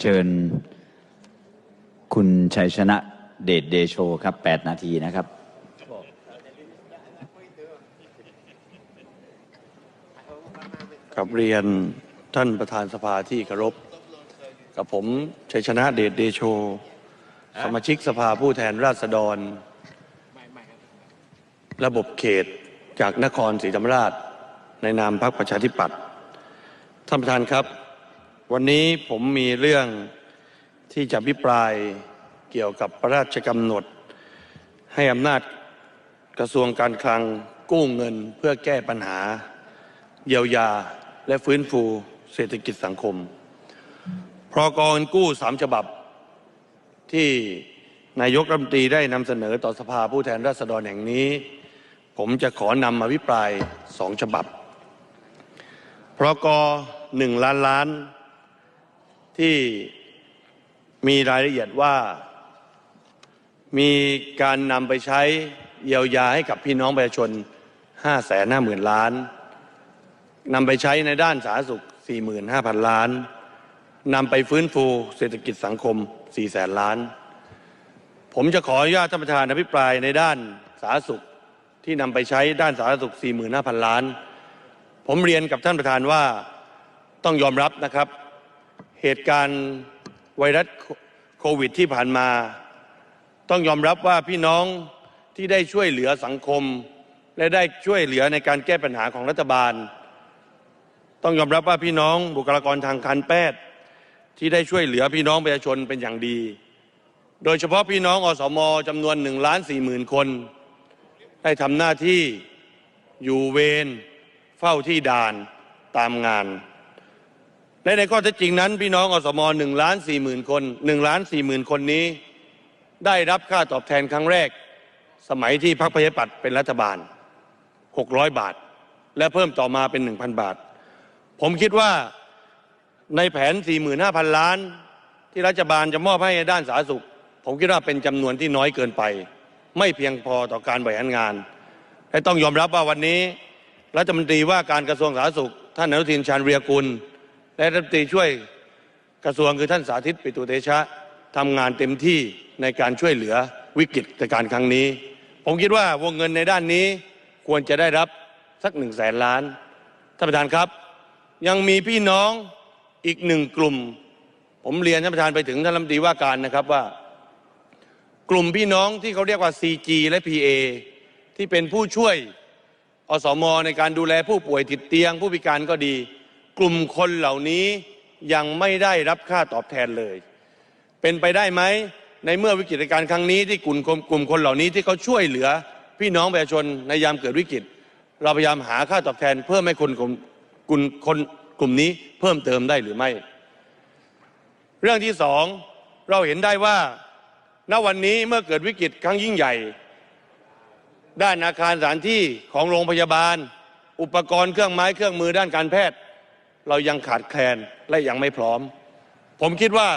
เชิญคุณชัยชนะเดชเดโชครับ8นาทีนะครับ กับเรียนท่านประธานสภาที่เคารพกับผมชัยชนะเดชเดโช สมาชิกสภาผู้แทนราษฎร ระบบเขตจากนครศรีธรรมราช ในนามพรรคประชาธิปัตย์ท่านประธานครับ วันนี้ผมมีเรื่องที่จะพิปรายเกี่ยวกับพระราชกำหนด ให้อำนาจกระทรวงการคลังกู้เงินเพื่อแก้ปัญหา เยียวยาและฟื้นฟูเศรษฐกิจสังคม พรกเงินกู้สามฉบับ ที่นายกรัฐมนตรีได้นำเสนอต่อสภาผู้แทนราษฎรแห่งนี้ ผมจะขอนำมาวิปรายสองฉบับ พรกหนึ่งล้านล้าน ที่มีรายละเอียดว่า มีการนำไปใช้เยียวยาให้กับพี่น้องประชาชน 5 5 0 0 0 0 ล้านนำไปใช้ในด้านสาธารณสุข 45,000 ล้านนำไปฟื้นฟูเศรษฐกิจสังคม 4 แสนล้าน ผมจะขออนุญาตท่านประธานอภิปรายในด้านสาธารณสุขที่นำไปใช้ด้านสาธารณสุข 45,000 ล้าน ผมเรียนกับท่านประธานว่าต้องยอมรับนะครับ เหตุการณ์ไวรัสโควิดที่ผ่านมา ต้องยอมรับว่าพี่น้องที่ได้ช่วยเหลือสังคม และได้ช่วยเหลือในการแก้ปัญหาของรัฐบาล ต้องยอมรับว่าพี่น้องบุคลากรทางการแพทย์ที่ได้ช่วยเหลือพี่น้องประชาชนเป็นอย่างดี โดยเฉพาะพี่น้องอสมจำนวนหนึ่งล้านสี่หมื่นคน ได้ทำหน้าที่อยู่เวรเฝ้าที่ด่านตามงาน และในข้อเท็จจริงนั้น พี่น้องอสมหนึ่งล้านสี่หมื่นคนหนึ่งล้านสี่หมื่นคนนี้ ได้รับค่าตอบแทนครั้งแรก สมัยที่พรรคประชาธิปัตย์เป็นรัฐบาล600บาท และเพิ่มต่อมาเป็น1,000บาท ผมคิดว่าในแผน 45,000 ล้าน ที่รัฐบาลจะมอบให้ด้านสาธารณสุข ผมคิดว่าเป็นจำนวนที่น้อยเกินไป ไม่เพียงพอต่อการบริหารงาน และต้องยอมรับว่าวันนี้ รัฐมนตรีว่าการกระทรวงสาธารณสุข ท่านอนุทินชาญวีรกุล และรัฐมนตรีช่วยกระทรวงคือท่านสาธิตปิตุเตชะทำงานเต็มที่ในการช่วยเหลือวิกฤตการณ์ครั้งนี้ ผมคิดว่าวงเงินในด้านนี้ควรจะได้รับสักหนึ่งแสนล้านท่านประธานครับ ยังมีพี่น้องอีกหนึ่งกลุ่ม ผมเรียนท่านประธานไปถึงท่านรัฐมนตรีว่าการนะครับว่า กลุ่มพี่น้องที่เขาเรียกว่า CG และ PA ที่เป็นผู้ช่วยอสมในการดูแลผู้ป่วยติดเตียง ผู้พิการก็ดี กลุ่มคนเหล่านี้ยังไม่ได้รับค่าตอบแทนเลย เป็นไปได้ไหมในเมื่อวิกฤตการณ์ครั้งนี้ที่กลุ่มกลุ่มคนเหล่านี้ที่เขาช่วยเหลือพี่น้องประชาชนในยามเกิดวิกฤต เราพยายามหาค่าตอบแทน เพิ่มให้คนกลุ่มกลุ่มคนกลุ่มนี้เพิ่มเติมได้หรือไม่ เรื่องที่สองเราเห็นได้ว่าณวันนี้เมื่อเกิดวิกฤตครั้งยิ่งใหญ่ ด้านอาคารสถานที่ของโรงพยาบาล อุปกรณ์เครื่องไม้เครื่องมือด้านการแพทย์ เรายังขาดแคลนและยังไม่พร้อม ผมคิดว่า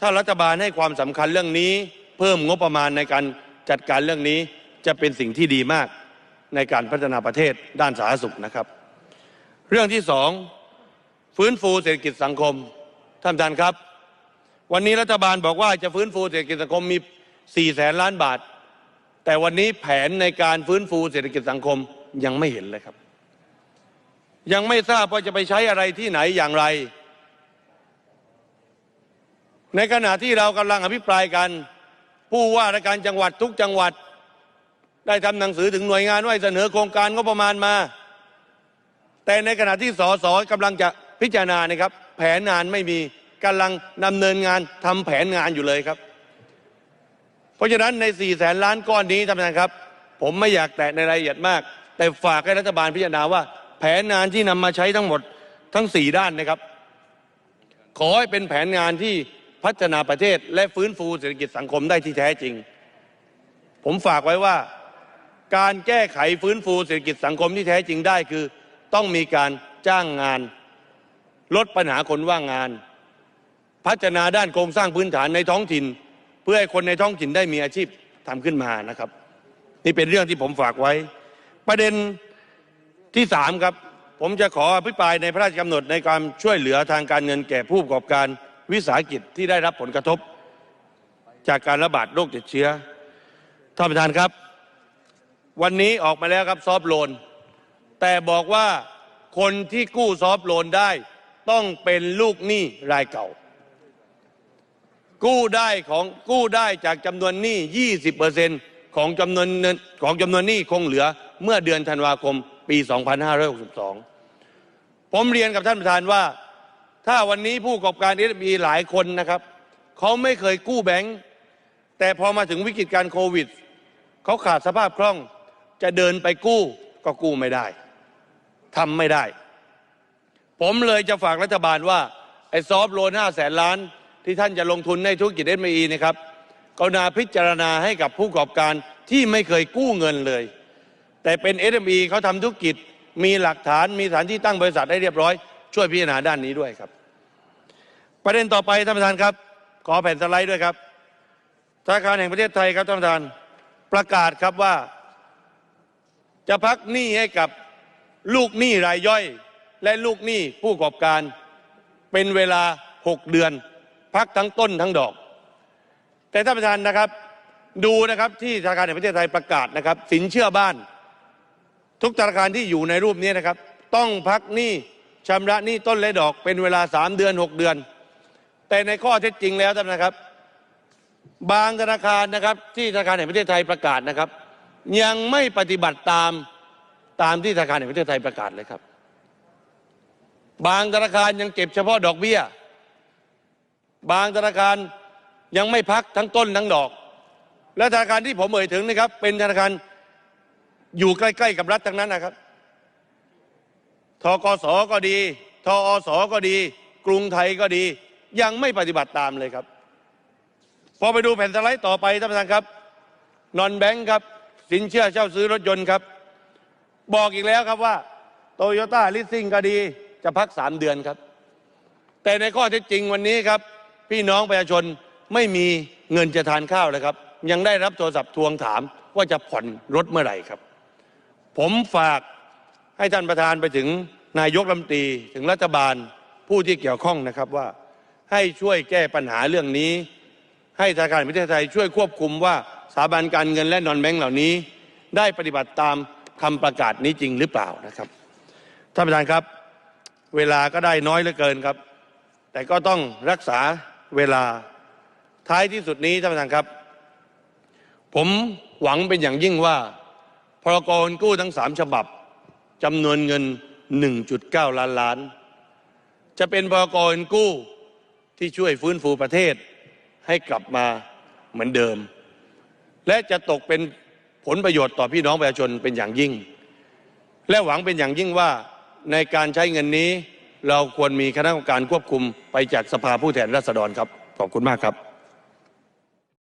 ถ้ารัฐบาลให้ความสำคัญเรื่องนี้ เพิ่มงบประมาณในการจัดการเรื่องนี้จะเป็นสิ่งที่ดีมากในการพัฒนาประเทศด้านสาธารณสุขนะครับ เรื่องที่สองฟื้นฟูเศรษฐกิจสังคมท่านประธานครับ วันนี้รัฐบาลบอกว่าจะฟื้นฟูเศรษฐกิจสังคมมี4แสนล้านบาท แต่วันนี้แผนในการฟื้นฟูเศรษฐกิจสังคมยังไม่เห็นเลยครับ ยังไม่ทราบว่าจะไปใช้อะไรที่ไหนอย่างไร ในขณะที่เรากำลังอภิปรายกัน ผู้ว่าราชการจังหวัดทุกจังหวัด ได้ทำหนังสือถึงหน่วยงานว่าเสนอโครงการงบประมาณมา แต่ในขณะที่สสกำลังจะพิจารณานะครับ แผนงานไม่มีกำลังดำเนินงานทำแผนงานอยู่เลยครับ เพราะฉะนั้นใน4ี่แสนล้านก้อนนี้ท่านประธานครับ ผมไม่อยากแตะในรายละเอียดมาก แต่ฝากให้รัฐบาลพิจารณาว่า แผนงานที่นำมาใช้ทั้งหมดทั้ง4ด้านนะครับ ขอให้เป็นแผนงานที่พัฒนาประเทศและฟื้นฟูเศรษฐกิจสังคมได้ที่แท้จริง ผมฝากไว้ว่า การแก้ไขฟื้นฟูเศรษฐกิจสังคมที่แท้จริงได้คือ ต้องมีการจ้างงาน ลดปัญหาคนว่างงาน พัฒนาด้านโครงสร้างพื้นฐานในท้องถิ่น เพื่อให้คนในท้องถิ่นได้มีอาชีพทำขึ้นมานะครับ นี่เป็นเรื่องที่ผมฝากไว้ ประเด็น ที่สามครับ ผมจะขออภิปรายในพระราชกำหนดในการช่วยเหลือทางการเงินแก่ผู้ประกอบการวิสาหกิจที่ได้รับผลกระทบ จากการระบาดโรคติดเชื้อท่านประธานครับ วันนี้ออกมาแล้วครับซอฟโลน แต่บอกว่าคนที่กู้ซอฟโลนได้ต้องเป็นลูกหนี้รายเก่า กู้ได้ของกู้ได้จากจำนวนหนี้ 20%ของจำนวนเงินของจำนวนหนี้คงเหลือเมื่อเดือนธันวาคม ปี 2562 ผมเรียนกับท่านประธานว่า ถ้าวันนี้ผู้ประกอบการเอมีหลายคนนะครับ เขาไม่เคยกู้แบงก์แต่พอมาถึงวิกฤตการโควิด เขาขาดสภาพคล่องจะเดินไปกู้ก็กู้ไม่ได้ทำไม่ได้ ผมเลยจะฝากรัฐบาลว่า ไอ้ซอฟโลนห้าแสนล้าน ที่ท่านจะลงทุนในธุรกิจเอสมีนะครับกรุณาพิจารณาให้กับผู้ประกอบการที่ไม่เคยกู้เงินเลย แต่เป็น SME เขาทำธุรกิจ มีหลักฐานมีสถานที่ตั้งบริษัทได้เรียบร้อย ช่วยพิจารณาด้านนี้ด้วยครับ ประเด็นต่อไปท่านประธานครับ ขอแผ่นสไลด์ด้วยครับธนาคารแห่งประเทศไทยครับท่านประธานประกาศครับว่า จะพักหนี้ให้กับลูกหนี้รายย่อย และลูกหนี้ผู้ประกอบการ เป็นเวลา 6 เดือน พักทั้งต้นทั้งดอก แต่ท่านประธานนะครับ ดูนะครับที่ธนาคารแห่งประเทศไทยประกาศนะครับ สินเชื่อบ้าน ทุกธนาคารที่อยู่ในรูปนี้นะครับ ต้องพักหนี้ชำระหนี้ต้นและดอกเป็นเวลา 3 เดือน 6 เดือน แต่ในข้อเท็จจริงแล้วท่านนะครับ บางธนาคารนะครับที่ธนาคารแห่งประเทศไทยประกาศนะครับ ยังไม่ปฏิบัติตามตามที่ธนาคารแห่งประเทศไทยประกาศเลยครับ บางธนาคารยังเก็บเฉพาะดอกเบี้ย บางธนาคารยังไม่พักทั้งต้นทั้งดอก และธนาคารที่ผมเอ่ยถึงนะครับ เป็นธนาคาร อยู่ใกล้ๆกับรัฐทั้งนั้นนะครับทกสก็ดีทอสก็ดี กรุงไทยก็ดี ยังไม่ปฏิบัติตามเลยครับ พอไปดูแผ่นสไลด์ต่อไปท่านประธานครับนอนแบงค์ครับ สินเชื่อเช่าซื้อรถยนต์ครับ บอกอีกแล้วครับว่าโตโยต้าลิสซิ่งก็ดีจะพักสามเดือนครับ แต่ในข้อเท็จจริงวันนี้ครับ พี่น้องประชาชนไม่มีเงินจะทานข้าวเลยครับ ยังได้รับโทรศัพท์ทวงถามว่าจะผ่อนรถเมื่อไหร่ครับ ผมฝากให้ท่านประธานไปถึงนายกรัฐมนตรีถึงรัฐบาลผู้ที่เกี่ยวข้องนะครับว่า ให้ช่วยแก้ปัญหาเรื่องนี้ ให้ธนาคารประเทศไทยช่วยควบคุมว่าสถาบันการเงินและนอนแบงก์เหล่านี้ ได้ปฏิบัติตามคำประกาศนี้จริงหรือเปล่านะครับท่านประธานครับ เวลาก็ได้น้อยเหลือเกินครับ แต่ก็ต้องรักษาเวลาท้ายที่สุดนี้ท่านประธานครับ ผมหวังเป็นอย่างยิ่งว่า พรกรกู้ทั้งสามฉบับจำนวนเงิน 1.9 ล้านล้าน จะเป็นพรกรกู้ที่ช่วยฟื้นฟูประเทศให้กลับมาเหมือนเดิม และจะตกเป็นผลประโยชน์ต่อพี่น้องประชาชนเป็นอย่างยิ่ง และหวังเป็นอย่างยิ่งว่าในการใช้เงินนี้ เราควรมีคณะกรรมการควบคุมไปจากสภาผู้แทนราษฎรครับ ขอบคุณมากครับ